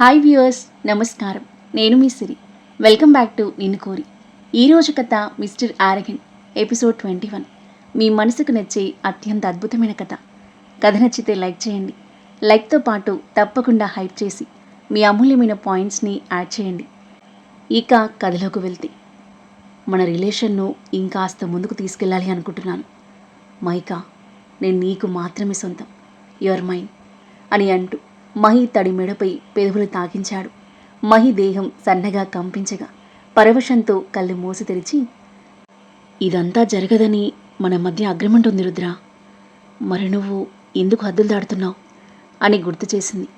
Hi viewers నమస్కారం. నేను మీ Siri. Welcome back to Ninnu Kori. ఈరోజు కథ mister Aragon episode twenty one. మీ మనసుకు నచ్చే అత్యంత అద్భుతమైన కథ. కథ నచ్చితే లైక్ చేయండి. లైక్తో పాటు తప్పకుండా హైప్ చేసి మీ అమూల్యమైన పాయింట్స్ని యాడ్ చేయండి. ఇక కథలోకి వెళ్తే. మన రిలేషన్ను ఇంకాస్త ముందుకు తీసుకెళ్ళాలి అనుకుంటున్నాను. మైకా నేను నీకు మాత్రమే సొంతం. యువర్ మైండ్ అని అంటూ మహి తడి మెడపై పెదవులు తాకించాడు. మహి దేహం సన్నగా కంపించగా పరవశంతో కళ్ళు మూసి తెరిచి ఇదంతా జరగదని మన మధ్య అగ్రిమెంట్ ఉంది రుద్ర. మరి నువ్వు ఎందుకు హద్దులు దాడుతున్నావు అని గుర్తు చేసింది.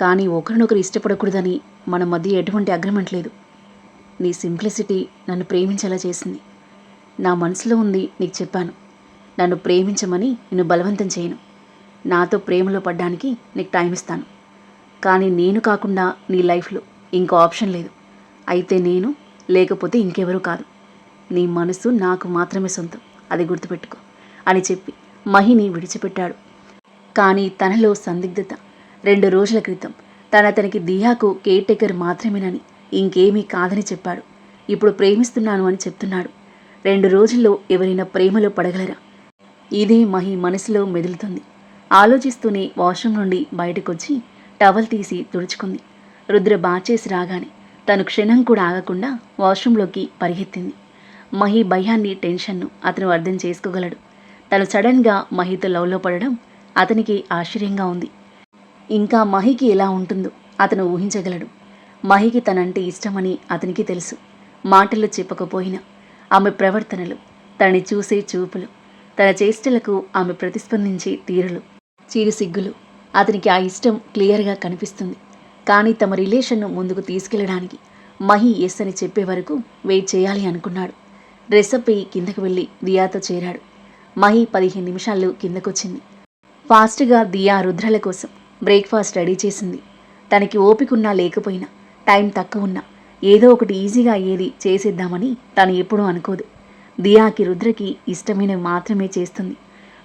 కానీ ఒకరినొకరు ఇష్టపడకూడదని మన మధ్య ఎటువంటి అగ్రిమెంట్ లేదు. నీ సింప్లిసిటీ నన్ను ప్రేమించేలా చేసింది. నా మనసులో ఉంది నీకు చెప్పాను. నన్ను ప్రేమించమని నిన్ను బలవంతం చేయను. నాతో ప్రేమలో పడ్డానికి నీకు టైం ఇస్తాను. కానీ నేను కాకుండా నీ లైఫ్లో ఇంకో ఆప్షన్ లేదు. అయితే నేను లేకపోతే ఇంకెవరూ కాదు. నీ మనసు నాకు మాత్రమే సొంతం. అది గుర్తుపెట్టుకో. అని చెప్పి మహిని విడిచిపెట్టాడు. కానీ తనలో సందిగ్ధత. రెండు రోజుల క్రితం తన అతనికి దియాకు కేర్ టేకర్ మాత్రమేనని ఇంకేమీ కాదని చెప్పాడు. ఇప్పుడు ప్రేమిస్తున్నాను అని చెప్తున్నాడు. రెండు రోజుల్లో ఎవరైనా ప్రేమలో పడగలరా? ఇదే మహి మనసులో మెదులుతుంది. ఆలోచిస్తూనే వాష్రూమ్ నుండి బయటకొచ్చి టవల్ తీసి తుడుచుకుంది. రుద్ర బాచేసి రాగానే తను క్షణం కూడా ఆగకుండా వాష్రూంలోకి పరిగెత్తింది. మహి భయాన్ని టెన్షన్ను అతను అర్థం చేసుకోగలడు. తను సడన్గా మహితో లవ్లో పడడం అతనికి ఆశ్చర్యంగా ఉంది. ఇంకా మహికి ఎలా ఉంటుందో అతను ఊహించగలడు. మహికి తనంటే ఇష్టమని అతనికి తెలుసు. మాటలు చెప్పకపోయినా ఆమె ప్రవర్తనలు తనని చూసే చూపులు తన చేష్టలకు ఆమె ప్రతిస్పందించే తీరులు చీరు సిగ్గులు అతనికి ఆ ఇష్టం క్లియర్గా కనిపిస్తుంది. కానీ తమ రిలేషన్ను ముందుకు తీసుకెళ్ళడానికి మహి ఎస్ అని చెప్పే వరకు వెయిట్ చేయాలి అనుకున్నాడు. రెసపీ కిందకు వెళ్ళి దియాతో చేరాడు. మహి పదిహేను నిమిషాల్లో కిందకొచ్చింది. ఫాస్ట్గా దియా రుద్రల కోసం బ్రేక్ఫాస్ట్ రెడీ చేసింది. తనకి ఓపికన్నా లేకపోయినా టైం తక్కువ ఉన్నా ఏదో ఒకటి ఈజీగా అయ్యేది చేసేద్దామని తను ఎప్పుడూ అనుకోదు. దియాకి రుద్రకి ఇష్టమైనవి మాత్రమే చేస్తుంది.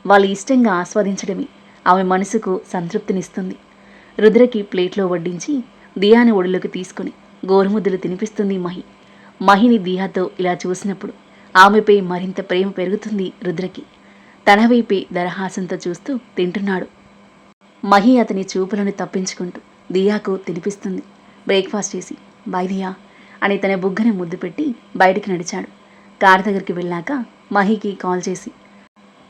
వాళ్ళు ఇష్టంగా ఆస్వాదించడమే ఆమె మనసుకు సంతృప్తినిస్తుంది. రుద్రకి ప్లేట్లో వడ్డించి దియాని ఒడిలోకి తీసుకుని గోరుముద్దలు తినిపిస్తుంది మహి. మహిని దియాతో ఇలా చూసినప్పుడు ఆమెపై మరింత ప్రేమ పెరుగుతుంది రుద్రకి. తన వైపే దరహాసంతో చూస్తూ తింటున్నాడు. మహి అతని చూపులను తప్పించుకుంటూ దియాకు తినిపిస్తుంది. బ్రేక్ఫాస్ట్ చేసి బై దియా అని తన బుగ్గని ముద్దు పెట్టి బయటికి నడిచాడు. కారు దగ్గరికి వెళ్ళాక మహికి కాల్ చేసి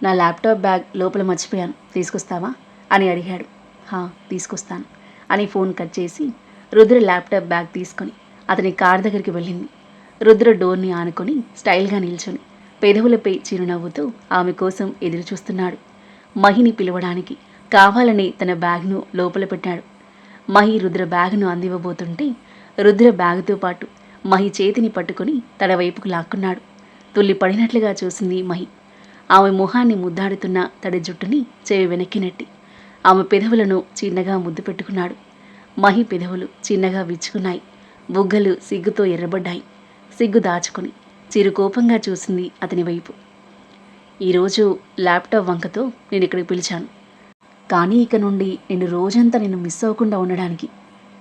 నా ల్యాప్టాప్ బ్యాగ్ లోపల మర్చిపోయాను. తీసుకొస్తావా? అని అడిగాడు. హా తీసుకొస్తాను. అని ఫోన్ కట్ చేసి రుద్ర ల్యాప్టాప్ బ్యాగ్ తీసుకొని అతని కార్ దగ్గరికి వెళ్ళింది. రుద్ర డోర్ని ఆనుకొని స్టైల్గా నిల్చొని పెదవులపై చిరునవ్వుతూ ఆమె కోసం ఎదురు చూస్తున్నాడు. మహిని పిలవడానికి కావాలని తన బ్యాగ్ను లోపల పెట్టాడు. మహి రుద్ర బ్యాగ్ను అందివ్వబోతుంటే రుద్ర బ్యాగుతో పాటు మహి చేతిని పట్టుకుని తన వైపుకు లాక్కున్నాడు. తుల్లి పడినట్లుగా చూసింది మహి. ఆమె మొహాన్ని ముద్దాడుతున్న తడి జుట్టుని చెవి వెనక్కి నెట్టి ఆమె పెదవులను చిన్నగా ముద్దు పెట్టుకున్నాడు. మహి పెదవులు చిన్నగా విచ్చుకున్నాయి. బుగ్గలు సిగ్గుతో ఎర్రబడ్డాయి. సిగ్గు దాచుకుని చిరుకోపంగా చూసింది అతని వైపు. ఈరోజు ల్యాప్టాప్ వంకతో నేను ఇక్కడికి పిలిచాను. కానీ ఇక నుండి నేను రోజంతా నేను మిస్ అవ్వకుండా ఉండడానికి.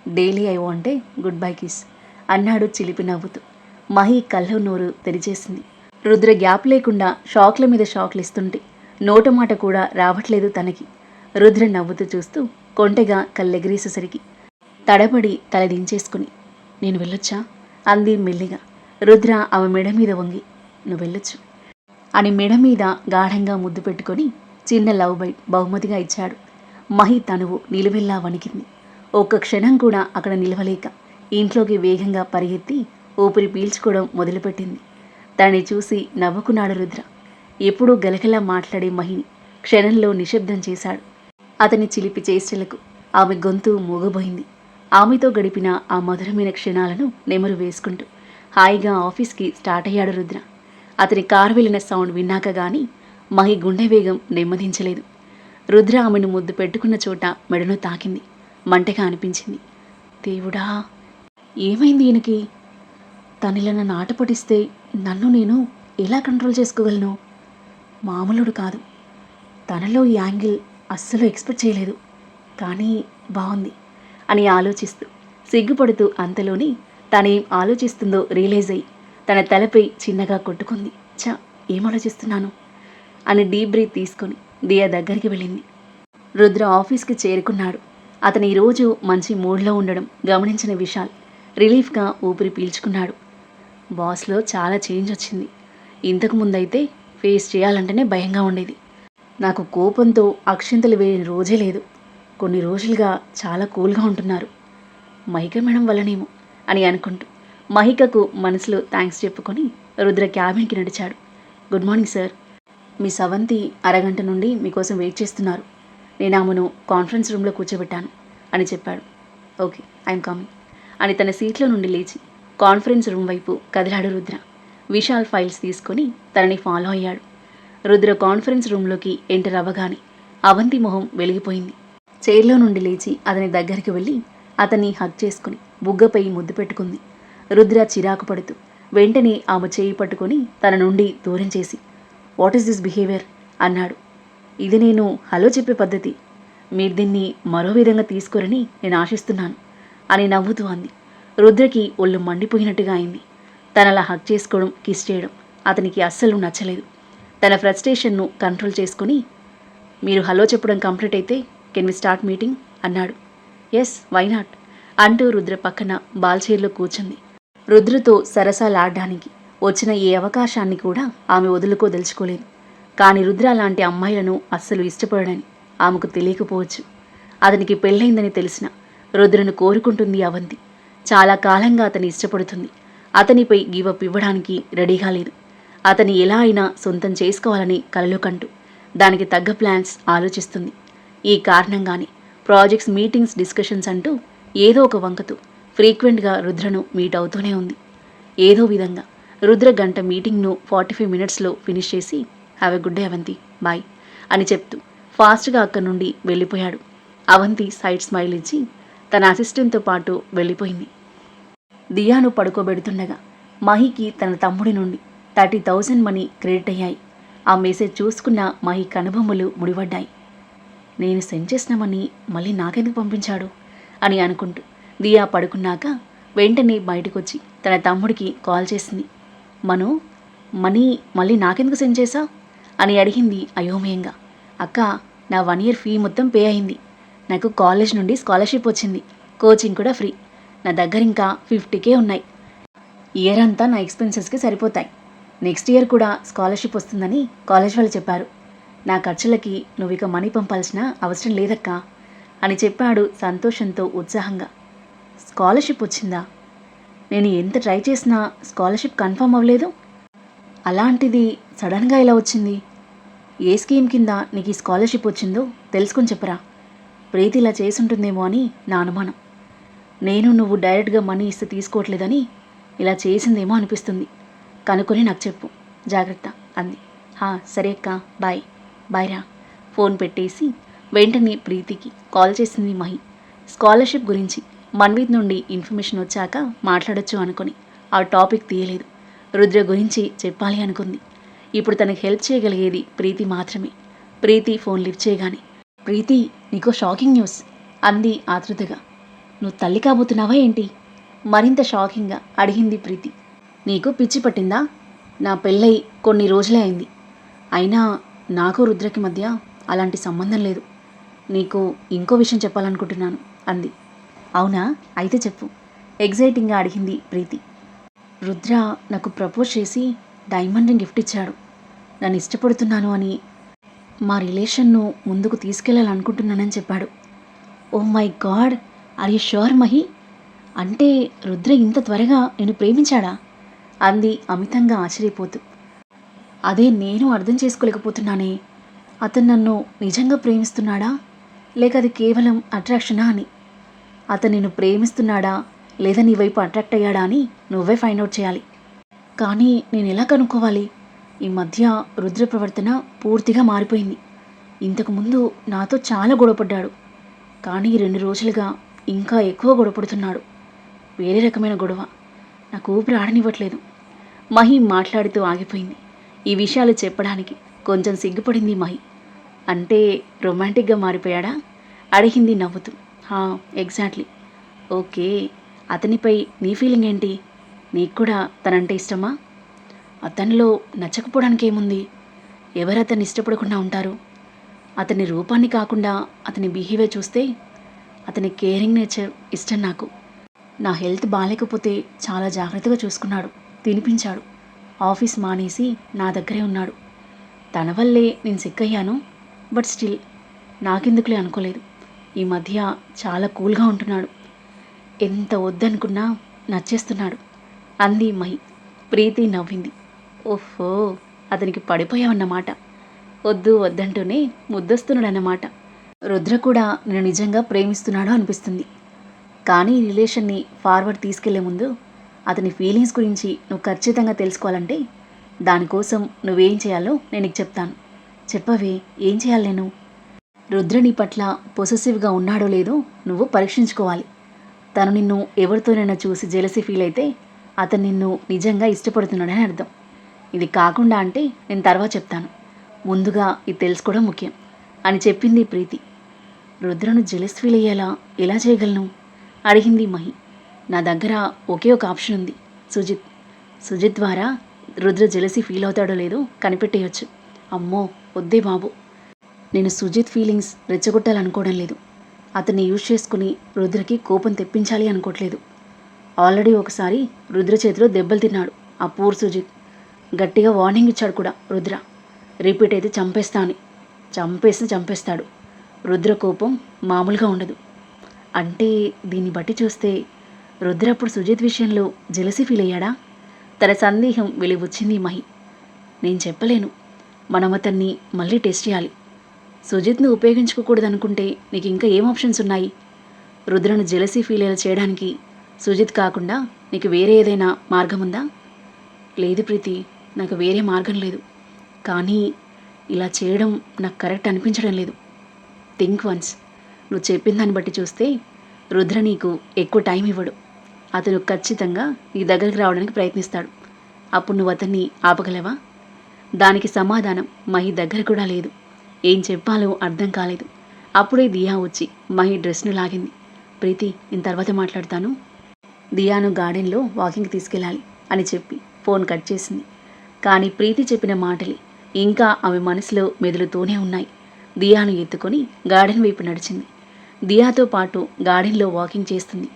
Daily I want a goodbye kiss అన్నాడు చిలిపి నవ్వుతూ. మహి కళ్ళ నోరు తెరిచేసింది. రుద్ర గ్యాప్ లేకుండా షాక్ల మీద షాక్లు ఇస్తుంటే నోట మాట కూడా రావట్లేదు తనకి. రుద్ర నవ్వుతూ చూస్తూ కొంటెగా కళ్ళెగిరేసేసరికి తడబడి తల దించేసుకుని నేను వెళ్ళొచ్చా? అంది మెల్లిగా. రుద్ర ఆమె మెడ మీద వంగి నువ్వు వెళ్ళొచ్చు. అని మెడ మీద గాఢంగా ముద్దు పెట్టుకొని చిన్న లవ్ బైట్ బహుమతిగా ఇచ్చాడు. మహి తనువు నిలువెల్లా వణికింది. ఒక్క క్షణం కూడా అక్కడ నిలవలేక ఇంట్లోకి వేగంగా పరిగెత్తి ఊపిరి పీల్చుకోవడం మొదలుపెట్టింది. దాన్ని చూసి నవ్వుకున్నాడు రుద్ర. ఎప్పుడూ గలగలా మాట్లాడే మహిని క్షణంలో నిశ్శబ్దం చేశాడు. అతని చిలిపి చేష్టలకు ఆమె గొంతు మూగబోయింది. ఆమెతో గడిపిన ఆ మధురమైన క్షణాలను నెమరు వేసుకుంటూ హాయిగా ఆఫీస్కి స్టార్ట్ అయ్యాడు రుద్ర. అతని కారు వెళ్ళిన సౌండ్ విన్నాక గాని మహి గుండె వేగం నెమ్మదించలేదు. రుద్ర ఆమెను ముద్దు పెట్టుకున్న చోట మెడను తాకింది. మంటగా అనిపించింది. దేవుడా ఏమైంది ఈయనకి? తనలను నాట పటిస్తే నన్ను నేను ఎలా కంట్రోల్ చేసుకోగలను? మామూలుడు కాదు. తనలో ఈ యాంగిల్ అస్సలు ఎక్స్పెక్ట్ చేయలేదు. కానీ బాగుంది అని ఆలోచిస్తూ సిగ్గుపడుతూ అంతలోని తనేం ఆలోచిస్తుందో రియలైజ్ అయ్యి తన తలపై చిన్నగా కొట్టుకుంది. చా ఏం ఆలోచిస్తున్నాను? అని డీప్ బ్రీత్ తీసుకొని దియా దగ్గరికి వెళ్ళింది. రుద్ర ఆఫీస్కి చేరుకున్నాడు. అతను ఈరోజు మంచి మూడ్లో ఉండడం గమనించిన విశాల్ రిలీఫ్గా ఊపిరి పీల్చుకున్నాడు. బాస్లో చాలా చేంజ్ వచ్చింది. ఇంతకు ముందైతే ఫేస్ చేయాలంటేనే భయంగా ఉండేది. నాకు కోపంతో అక్షింతలు వేయని రోజే లేదు. కొన్ని రోజులుగా చాలా కూల్గా ఉంటున్నారు. మహిక మేడం వల్లనేమో అని అనుకుంటూ మహికకు మనసులో థ్యాంక్స్ చెప్పుకొని రుద్ర క్యాబిన్కి నడిచాడు. Good morning sir. మీ సవంతి అరగంట నుండి మీకోసం వెయిట్ చేస్తున్నారు. నేను ఆమెను కాన్ఫరెన్స్ రూమ్లో కూర్చోబెట్టాను అని చెప్పాడు. ఓకే ఐఎమ్ కమింగ్ అని తన సీట్లో నుండి లేచి కాన్ఫరెన్స్ రూమ్ వైపు కదిలాడు రుద్ర. విశాల్ ఫైల్స్ తీసుకొని తనని ఫాలో అయ్యాడు. రుద్ర కాన్ఫరెన్స్ రూమ్లోకి ఎంటర్ అవ్వగానే అవంతి మొహం వెలిగిపోయింది. చైర్లో నుండి లేచి అతని దగ్గరికి వెళ్ళి అతన్ని హక్ చేసుకుని బుగ్గపై ముద్దు పెట్టుకుంది. రుద్ర చిరాకు పడుతూ వెంటనే ఆమె చేయి పట్టుకొని తన నుండి దూరం చేసి వాట్ ఈస్ దిస్ బిహేవియర్ అన్నాడు. ఇది నేను హలో చెప్పే పద్ధతి. మీరు దీన్ని మరో విధంగా తీసుకోరని నేను ఆశిస్తున్నాను అని నవ్వుతూ అంది. రుద్రకి ఒళ్ళు మండిపోయినట్టుగా అయింది. తనలా హక్ చేసుకోవడం కిస్ చేయడం అతనికి అస్సలు నచ్చలేదు. తన ఫ్రస్ట్రేషన్ను కంట్రోల్ చేసుకుని మీరు హలో చెప్పడం కంప్లీట్ అయితే కెన్ వి స్టార్ట్ మీటింగ్? అన్నాడు. Yes why not? అంటూ రుద్ర పక్కన బాల్చైర్లో కూర్చుంది. రుద్రతో సరసాలాడడానికి వచ్చిన ఏ అవకాశాన్ని కూడా ఆమె వదులుకోదలుచుకోలేదు. కానీ రుద్ర లాంటి అమ్మాయిలను అస్సలు ఇష్టపడని ఆమెకు తెలియకపోవచ్చు. అతనికి పెళ్ళైందని తెలిసిన రుద్రను కోరుకుంటుంది అవంతి. చాలా కాలంగా అతని ఇష్టపడుతుంది. అతనిపై గివప్ ఇవ్వడానికి రెడీగా లేదు. అతని ఎలా అయినా సొంతం చేసుకోవాలని కలలు కంటూ దానికి తగ్గ ప్లాన్స్ ఆలోచిస్తుంది. ఈ కారణంగానే ప్రాజెక్ట్స్ మీటింగ్స్ డిస్కషన్స్ అంటూ ఏదో ఒక వంకతో ఫ్రీక్వెంట్గా రుద్రను మీట్ అవుతూనే ఉంది. ఏదో విధంగా రుద్ర గంట మీటింగ్ను ఫార్టీ ఫైవ్ మినిట్స్లో ఫినిష్ చేసి have a good day Avanthi bye అని చెప్తూ ఫాస్ట్గా అక్కడి నుండి వెళ్ళిపోయాడు. అవంతి సైడ్ స్మైల్ ఇచ్చి తన అసిస్టెంట్తో పాటు వెళ్ళిపోయింది. దియాను పడుకోబెడుతుండగా మహికి తన తమ్ముడి నుండి థర్టీ థౌజండ్ మనీ క్రెడిట్ అయ్యాయి. ఆ మెసేజ్ చూసుకున్న మహి కనుబొమ్మలు ముడిపడ్డాయి. నేను సెండ్ చేసిన మనీ మళ్ళీ నాకెందుకు పంపించాడు? అని అనుకుంటూ దియా పడుకున్నాక వెంటనే బయటకొచ్చి తన తమ్ముడికి కాల్ చేసింది. మను మనీ మళ్ళీ నాకెందుకు సెండ్ చేసా అని అడిగింది అయోమయంగా. అక్క నా వన్ ఇయర్ ఫీ మొత్తం పే అయింది. నాకు కాలేజ్ నుండి స్కాలర్షిప్ వచ్చింది. కోచింగ్ కూడా ఫ్రీ. నా దగ్గర ఇంకా ఫిఫ్టీకే ఉన్నాయి. ఇయర్ అంతా నా ఎక్స్పెన్సెస్కి సరిపోతాయి. నెక్స్ట్ ఇయర్ కూడా స్కాలర్షిప్ వస్తుందని కాలేజ్ వాళ్ళు చెప్పారు. నా ఖర్చులకి నువ్వు ఇక మనీ పంపాల్సిన అవసరం లేదక్కా అని చెప్పాడు సంతోషంతో ఉత్సాహంగా. స్కాలర్షిప్ వచ్చిందా? నేను ఎంత ట్రై చేసినా స్కాలర్షిప్ కన్ఫర్మ్ అవ్వలేదు. అలాంటిది సడన్గా ఇలా వచ్చింది? ఏ స్కీమ్ కింద నీకు ఈ స్కాలర్షిప్ వచ్చిందో తెలుసుకొని చెప్పరా? ప్రీతి ఇలా చేసుంటుందేమో అని నా అనుమానం. నేను నువ్వు డైరెక్ట్గా మనీ ఇస్తే తీసుకోవట్లేదని ఇలా చేసిందేమో అనిపిస్తుంది. కనుక్కొని నాకు చెప్పు. జాగ్రత్త అంది. హా సరే అక్క. బాయ్. బాయ్ రా. ఫోన్ పెట్టేసి వెంటనే ప్రీతికి కాల్ చేసింది మహి. స్కాలర్షిప్ గురించి మన్విత్ నుండి ఇన్ఫర్మేషన్ వచ్చాక మాట్లాడొచ్చు అనుకొని ఆ టాపిక్ తీయలేదు. రుద్ర గురించి చెప్పాలి అనుకుంది. ఇప్పుడు తనకు హెల్ప్ చేయగలిగేది ప్రీతి మాత్రమే. ప్రీతి ఫోన్ లిఫ్ట్ చేయగానే ప్రీతి నీకో షాకింగ్ న్యూస్ అంది ఆతృతగా నువ్వు తల్లి కాబోతున్నావా ఏంటి? మరింత షాకింగ్గా అడిగింది ప్రీతి. నీకు పిచ్చి పట్టిందా? నా పెళ్ళై కొన్ని రోజులే అయింది. అయినా నాకు రుద్రకి మధ్య అలాంటి సంబంధం లేదు. నీకు ఇంకో విషయం చెప్పాలనుకుంటున్నాను అంది. అవునా? అయితే చెప్పు ఎగ్జైటింగ్గా అడిగింది ప్రీతి. రుద్ర నాకు ప్రపోజ్ చేసి డైమండ్ రింగ్ గిఫ్ట్ ఇచ్చాడు. నన్ను ఇష్టపడుతున్నాను అని మా రిలేషన్ను ముందుకు తీసుకెళ్ళాలనుకుంటున్నానని చెప్పాడు. ఓ my god are you sure Mahi? అంటే రుద్ర ఇంత త్వరగా నేను ప్రేమించాడా? అంది అమితంగా ఆశ్చర్యపోతూ. అదే నేను అర్థం చేసుకోలేకపోతున్నానే. అతను నన్ను నిజంగా ప్రేమిస్తున్నాడా? లేక అది కేవలం అట్రాక్షనా అని? అతను నిన్ను ప్రేమిస్తున్నాడా? లేదా నీ వైపు అట్రాక్ట్ అయ్యాడా అని నువ్వే ఫైండ్ అవుట్ చేయాలి. కానీ నేను ఎలా కనుక్కోవాలి? ఈ మధ్య రుద్ర ప్రవర్తన పూర్తిగా మారిపోయింది. ఇంతకుముందు నాతో చాలా గొడవపడ్డాడు. కానీ రెండు రోజులుగా ఇంకా ఎక్కువ గొడవపడుతున్నాడు. వేరే రకమైన గొడవ. నాకు ఊపిరి ఆడనివ్వట్లేదు. మహి మాట్లాడుతూ ఆగిపోయింది. ఈ విషయాలు చెప్పడానికి కొంచెం సిగ్గుపడింది మహి. అంటే రొమాంటిక్గా మారిపోయాడా? అడిగింది నవ్వుతూ. హా ఎగ్జాక్ట్లీ. ఓకే అతనిపై నీ ఫీలింగ్ ఏంటి? నీకు కూడా తనంటే ఇష్టమా? అతనిలో నచ్చకపోవడానికి ఏముంది? ఎవరు అతన్ని ఇష్టపడకుండా ఉంటారు? అతని రూపాన్ని కాకుండా అతని బిహేవియర్ చూస్తే అతని కేరింగ్ నేచర్ ఇష్టం నాకు. నా హెల్త్ బాగాలేకపోతే చాలా జాగ్రత్తగా చూసుకున్నాడు తినిపించాడు ఆఫీస్ మానేసి నా దగ్గరే ఉన్నాడు. తన వల్లే నేను సిక్ అయ్యాను బట్ స్టిల్ నాకెందుకులే అనుకోలేదు. ఈ మధ్య చాలా కూల్గా ఉంటున్నాడు. ఎంత వద్దనుకున్నా నచ్చేస్తున్నాడు అంది మహి. ప్రీతి నవ్వింది. ఓహో అతనికి పడిపోయావన్నమాట. వద్దు వద్దంటూనే ముద్దస్తున్నాడన్నమాట. రుద్ర కూడా నేను నిజంగా ప్రేమిస్తున్నాడో అనిపిస్తుంది. కానీ ఈ రిలేషన్ని ఫార్వర్డ్ తీసుకెళ్ళే ముందు అతని ఫీలింగ్స్ గురించి నువ్వు ఖచ్చితంగా తెలుసుకోవాలంటే దానికోసం నువ్వేం చేయాలో నేను నీకు చెప్తాను. చెప్పవే ఏం చేయాలి నేను? రుద్ర నీ పట్ల పొసెసివ్గా ఉన్నాడో లేదో నువ్వు పరీక్షించుకోవాలి. తను నిన్ను ఎవరితోనైనా చూసి జెలసి ఫీల్ అయితే అతను నిన్ను నిజంగా ఇష్టపడుతున్నాడని అర్థం. ఇది కాకుండా అంటే నేను తర్వాత చెప్తాను. ముందుగా ఇది తెలుసుకోవడం ముఖ్యం. అని చెప్పింది ప్రీతి. రుద్రను జెలస్ ఫీల్ అయ్యేలా ఎలా చేయగలను? అడిగింది మహి. నా దగ్గర ఒకే ఒక ఆప్షన్ ఉంది. సుజిత్. సుజిత్ ద్వారా రుద్ర జెలసి ఫీల్ అవుతాడో లేదో కనిపెట్టేయచ్చు. అమ్మో వద్దే బాబు. నేను సుజిత్ ఫీలింగ్స్ రెచ్చగొట్టాలనుకోవడం లేదు. అతన్ని యూజ్ చేసుకుని రుద్రకి కోపం తెప్పించాలి అనుకోవట్లేదు. ఆల్రెడీ ఒకసారి రుద్ర చేతిలో దెబ్బలు తిన్నాడు. ఆ పూర్ సుజిత్. గట్టిగా వార్నింగ్ ఇచ్చాడు కూడా రుద్ర. రిపీట్ అయితే చంపేస్తా అని. చంపేస్తే చంపేస్తాడు. రుద్ర కోపం మామూలుగా ఉండదు. అంటే దీన్ని బట్టి చూస్తే రుద్ర అప్పుడు సుజిత్ విషయంలో జెలసి ఫీల్ అయ్యాడా? తన సందేహం వెలివచ్చింది మహి. నేను చెప్పలేను. మనం అతన్ని మళ్ళీ టెస్ట్ చేయాలి. సుజిత్ను ఉపయోగించుకోకూడదనుకుంటే నీకు ఇంకా ఏం ఆప్షన్స్ ఉన్నాయి? రుద్రను జెలసీ ఫీల్ అయ్యేలా చేయడానికి సుజిత్ కాకుండా నీకు వేరే ఏదైనా మార్గం ఉందా? లేదు ప్రీతి. నాకు వేరే మార్గం లేదు. కానీ ఇలా చేయడం నాకు కరెక్ట్ అనిపించడం లేదు. Think once. నువ్వు చెప్పిన దాన్ని బట్టి చూస్తే రుద్ర నీకు ఎక్కువ టైం ఇవ్వడు. అతను ఖచ్చితంగా నీ దగ్గరికి రావడానికి ప్రయత్నిస్తాడు. అప్పుడు నువ్వు అతన్ని ఆపగలవా? దానికి సమాధానం మహి దగ్గర కూడా లేదు. ఏం చెప్పాలో అర్థం కాలేదు. అప్పుడే దియా వచ్చి మహి డ్రెస్ను లాగింది. ప్రీతి నేను తర్వాత మాట్లాడతాను. దియాను గార్డెన్లో వాకింగ్కి తీసుకెళ్ళాలి అని చెప్పి ఫోన్ కట్ చేసింది. కానీ ప్రీతి చెప్పిన మాటలు ఇంకా ఆమె మనసులో మెదులుతూనే ఉన్నాయి. దియాను ఎత్తుకొని గార్డెన్ వైపు నడిచింది. దియాతో పాటు గార్డెన్లో వాకింగ్ చేస్తుంది.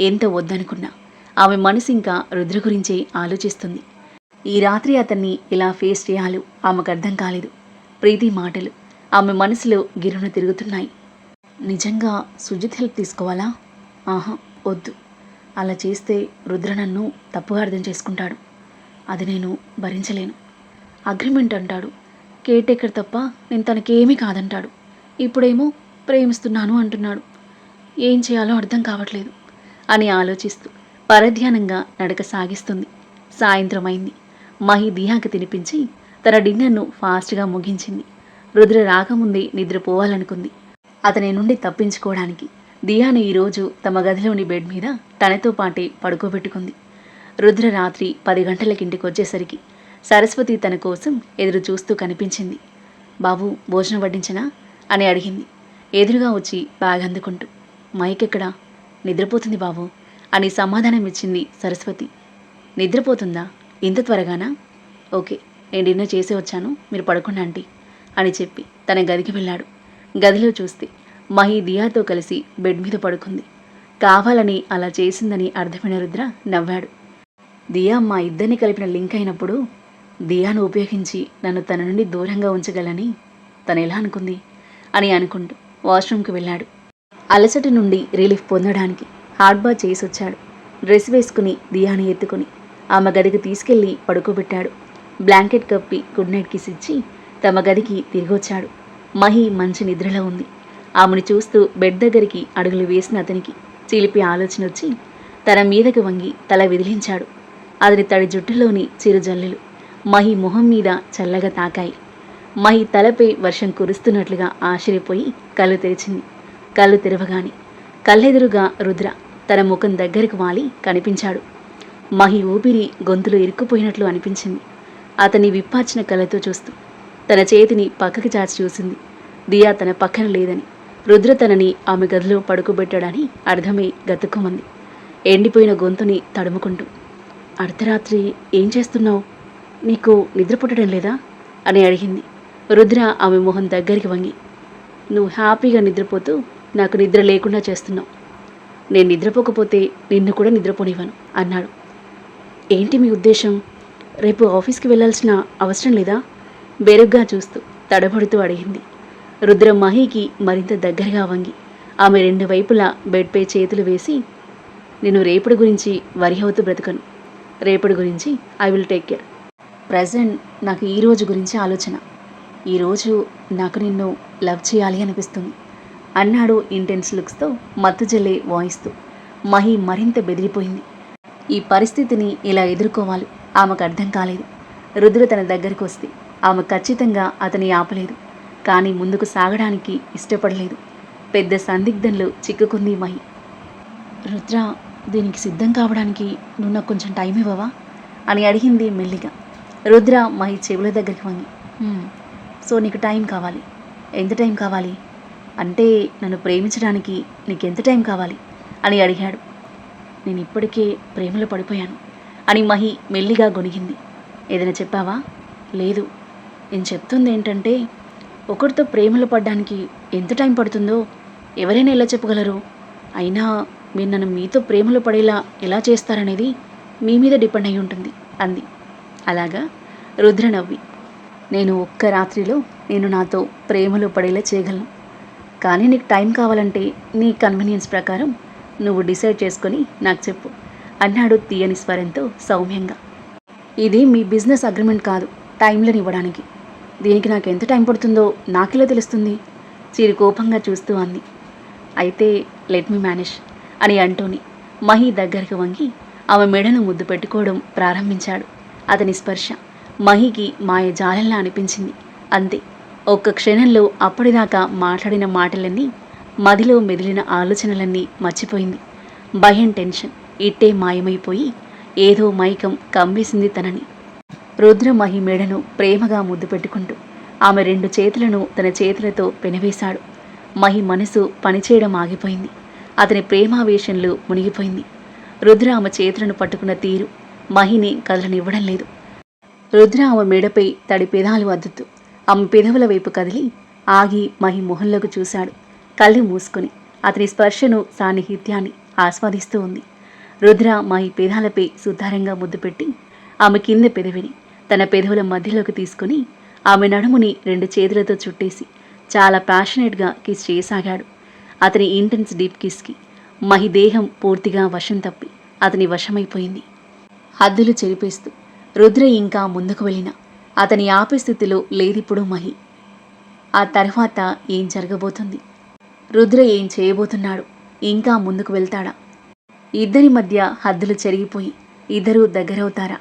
ఎంత వద్దనుకున్నా ఆమె మనసు ఇంకా రుద్ర గురించే ఆలోచిస్తుంది. ఈ రాత్రి అతన్ని ఇలా ఫేస్ చేయాలో ఆమెకు అర్థం కాలేదు. ప్రీతి మాటలు ఆమె మనసులో గిరున తిరుగుతున్నాయి. నిజంగా సుజిత్ హెల్ప్ తీసుకోవాలా? ఆహా వద్దు. అలా చేస్తే రుద్ర నన్ను తప్పుగా అర్థం చేసుకుంటాడు. అది నేను భరించలేను. అగ్రిమెంట్ అంటాడు. కేటేకర్ తప్ప నేను తనకేమీ కాదంటాడు. ఇప్పుడేమో ప్రేమిస్తున్నాను అంటున్నాడు. ఏం చేయాలో అర్థం కావట్లేదు. అని ఆలోచిస్తూ పరధ్యానంగా నడక సాగిస్తుంది. సాయంత్రం అయింది మహి దియాకి తినిపించి తన డిన్నర్ను ఫాస్ట్గా ముగించింది. రుద్ర రాకముందే నిద్రపోవాలనుకుంది. అతని నుండి తప్పించుకోవడానికి దియాను ఈరోజు తమ గదిలోని బెడ్ మీద తనతో పాటే పడుకోబెట్టుకుంది. రుద్ర రాత్రి పది గంటలకి ఇంటికి వచ్చేసరికి సరస్వతి తన కోసం ఎదురు చూస్తూ కనిపించింది. బాబు భోజనం వడ్డించనా? అని అడిగింది. ఎదురుగా వచ్చి బ్యాగ్ అందుకుంటూ మైక్ ఎక్కడా నిద్రపోతుంది బాబు అని సమాధానం ఇచ్చింది సరస్వతి. నిద్రపోతుందా? ఇంత త్వరగానా? ఓకే నేను డిన్నర్ చేసి వచ్చాను మీరు పడుకున్నా ఆంటీ అని చెప్పి తన గదికి వెళ్ళాడు. గదిలో చూస్తే మహి దియాతో కలిసి బెడ్ మీద పడుకుంది. కావాలని అలా చేసిందని అర్థమైన రుద్ర నవ్వాడు. దియా మా ఇద్దరిని కలిపిన లింక్ అయినప్పుడు దియాను ఉపయోగించి నన్ను తన నుండి దూరంగా ఉంచగలని తను ఎలా అనుకుంది అని అనుకుంటూ వాష్రూమ్కి వెళ్ళాడు. అలసట నుండి రిలీఫ్ పొందడానికి హార్డ్ బాత్ చేసొచ్చాడు. డ్రెస్ వేసుకుని దియాని ఎత్తుకుని ఆమె గదికి తీసుకెళ్ళి పడుకోబెట్టాడు. బ్లాంకెట్ కప్పి గుడ్ నైట్ కిస్ ఇచ్చి తమ గదికి తిరిగొచ్చాడు. మహి మంచి నిద్రలో ఉంది. ఆమెను చూస్తూ బెడ్ దగ్గరికి అడుగులు వేసిన అతనికి చిలిపి ఆలోచన వచ్చి తన మీదకి వంగి తల విదిలించాడు. అతని తడి జుట్టులోని చిరుజల్లులు. మహి మొహం మీద చల్లగా తాకాయి. మహి తలపై వర్షం కురుస్తున్నట్లుగా ఆశ్చర్యపోయి కళ్ళు తెరిచింది. కళ్ళు తెరవగాని కళ్ళెదురుగా రుద్ర తన ముఖం దగ్గరకు వాలి కనిపించాడు. మహి ఊపిరి గొంతులో ఇరుక్కుపోయినట్లు అనిపించింది. అతని విప్పార్చిన కళ్ళతో చూస్తూ తన చేతిని పక్కకి చాచి చూసింది. దియా తన పక్కన లేదని రుద్ర తనని ఆమె గదిలో పడుకోబెట్టాడని అర్థమై గతుక్కుమంది. ఎండిపోయిన గొంతుని తడుముకుంటూ అర్ధరాత్రి ఏం చేస్తున్నావు? నీకు నిద్ర పుట్టడం లేదా? అని అడిగింది. రుద్ర ఆమె మొహం దగ్గరికి వంగి నువ్వు హ్యాపీగా నిద్రపోతూ నాకు నిద్ర లేకుండా చేస్తున్నావు. నేను నిద్రపోకపోతే నిన్ను కూడా నిద్రపోనివ్వను అన్నాడు. ఏంటి మీ ఉద్దేశం? రేపు ఆఫీస్కి వెళ్ళాల్సిన అవసరం లేదా? బెరుగ్గా చూస్తూ తడబడుతూ అడిగింది. రుద్ర మహికి మరింత దగ్గరగా వంగి ఆమె రెండు వైపులా బెడ్పై చేతులు వేసి నేను రేపటి గురించి వరి అవుతూ బ్రతకను. రేపటి గురించి I will take care present నాకు ఈ రోజు గురించి ఆలోచన. ఈరోజు నాకు నిన్ను లవ్ చేయాలి అనిపిస్తుంది. అన్నాడు ఇంటెన్స్ లుక్స్తో మత్తు జల్లే వాయిస్తూ మహి మరింత బెదిరిపోయింది. ఈ పరిస్థితిని ఇలా ఎదుర్కోవాలి. ఆమెకు అర్థం కాలేదు. రుద్ర తన దగ్గరికి వస్తే ఆమె ఖచ్చితంగా అతని ఆపలేదు. కానీ ముందుకు సాగడానికి ఇష్టపడలేదు. పెద్ద సందిగ్ధంలో చిక్కుకుంది మహి. రుద్ర దీనికి సిద్ధం కావడానికి నువ్వు నాకు కొంచెం టైం ఇవ్వవా? అని అడిగింది మెల్లిగా. రుద్ర మహి చెవుల దగ్గరికి వంగి సో నీకు టైం కావాలి. ఎంత టైం కావాలి? అంటే నన్ను ప్రేమించడానికి నీకు ఎంత టైం కావాలి? అని అడిగాడు. నేను ఇప్పటికే ప్రేమలో పడిపోయాను అని మహి మెల్లిగా గొనిగింది ఏదైనా చెప్పావా? లేదు. నేను చెప్తుంది ఏంటంటే ఒకరితో ప్రేమలో పడ్డానికి ఎంత టైం పడుతుందో ఎవరైనా ఎలా చెప్పగలరు? అయినా మీరు నన్ను మీతో ప్రేమలో పడేలా ఎలా చేస్తారనేది మీ మీద డిపెండ్ అయి ఉంటుంది అంది. అలాగా? రుద్ర నవ్వి. నేను ఒక్క రాత్రిలో నేను నాతో ప్రేమలో పడేలా చేయగలను. కానీ నీకు టైం కావాలంటే నీ కన్వీనియన్స్ ప్రకారం నువ్వు డిసైడ్ చేసుకొని నాకు చెప్పు అన్నాడు తీయని స్వరంతో సౌమ్యంగా. ఇది మీ బిజినెస్ అగ్రిమెంట్ కాదు టైంలను ఇవ్వడానికి. దీనికి నాకు ఎంత టైం పడుతుందో నాకెలా తెలుస్తుంది? చిరు కోపంగా చూస్తూ అంది. అయితే లెట్ మీ మేనేజ్. అని అంటూని మహి దగ్గరికి వంగి ఆమె మెడను ముద్దు పెట్టుకోవడం ప్రారంభించాడు. అతని స్పర్శ మహికి మాయ జాలల్లా అనిపించింది. అంతే ఒక్క క్షణంలో అప్పటిదాకా మాట్లాడిన మాటలన్నీ మదిలో మెదిలిన ఆలోచనలన్నీ మర్చిపోయింది. భయం టెన్షన్ ఇట్టే మాయమైపోయి ఏదో మైకం కమ్మేసింది తనని. రుద్ర మహి మెడను ప్రేమగా ముద్దు పెట్టుకుంటూ ఆమె రెండు చేతులను తన చేతులతో పెనవేశాడు. మహి మనసు పనిచేయడం ఆగిపోయింది. అతని ప్రేమావేశంలో మునిగిపోయింది. రుద్ర ఆమె చేతులను పట్టుకున్న తీరు మహిని కదలనివ్వడం లేదు. రుద్ర ఆమె మెడపై తడి పెదాలు అద్దుతూ ఆమె పెదవుల వైపు కదిలి ఆగి మహి మొహంలోకి చూశాడు. కళ్ళు మూసుకుని అతని స్పర్శను సాన్నిహిత్యాన్ని ఆస్వాదిస్తూ ఉంది. రుద్ర మహి పెదాలపై సుతారంగా ముద్దు పెట్టి ఆమె కింద పెదవిని తన పెదవుల మధ్యలోకి తీసుకుని ఆమె నడుముని రెండు చేతులతో చుట్టేసి చాలా ప్యాషనేట్గా కిస్ చేయసాగాడు. అతని ఇంటెన్స్ డీప్ కిస్కి మహి దేహం పూర్తిగా వశం తప్పి అతని వశమైపోయింది. హద్దులు చెరిపేస్తూ రుద్ర ఇంకా ముందుకు వెళ్ళిన అతని ఆపే స్థితిలో లేదిప్పుడు మహి ఆ తర్వాత ఏం జరగబోతుంది? రుద్ర ఏం చేయబోతున్నాడు? ఇంకా ముందుకు వెళ్తాడా? ఇద్దరి మధ్య హద్దులు చెరిగిపోయి ఇద్దరూ దగ్గరవుతారా?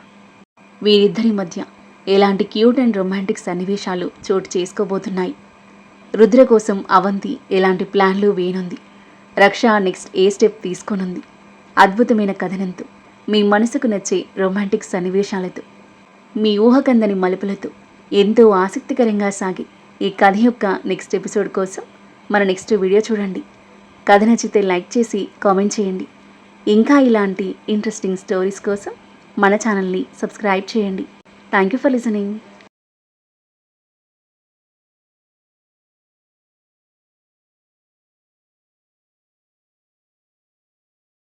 వీరిద్దరి మధ్య ఎలాంటి క్యూట్ అండ్ రొమాంటిక్ సన్నివేశాలు చోటు చేసుకోబోతున్నాయి? రుద్ర కోసం అవంతి ఎలాంటి ప్లాన్లు వేయనుంది రక్ష నెక్స్ట్ ఏ స్టెప్ తీసుకోనుంది? అద్భుతమైన కథనంతో మీ మనసుకు నచ్చే రొమాంటిక్ సన్నివేశాలతో మీ ఊహకందని మలుపులతో ఎంతో ఆసక్తికరంగా సాగే ఈ కథ యొక్క నెక్స్ట్ ఎపిసోడ్ కోసం మన నెక్స్ట్ వీడియో చూడండి. కథ నచ్చితే లైక్ చేసి కామెంట్ చేయండి. ఇంకా ఇలాంటి ఇంట్రెస్టింగ్ స్టోరీస్ కోసం మన ఛానల్ని సబ్స్క్రైబ్ చేయండి. Thank you for listening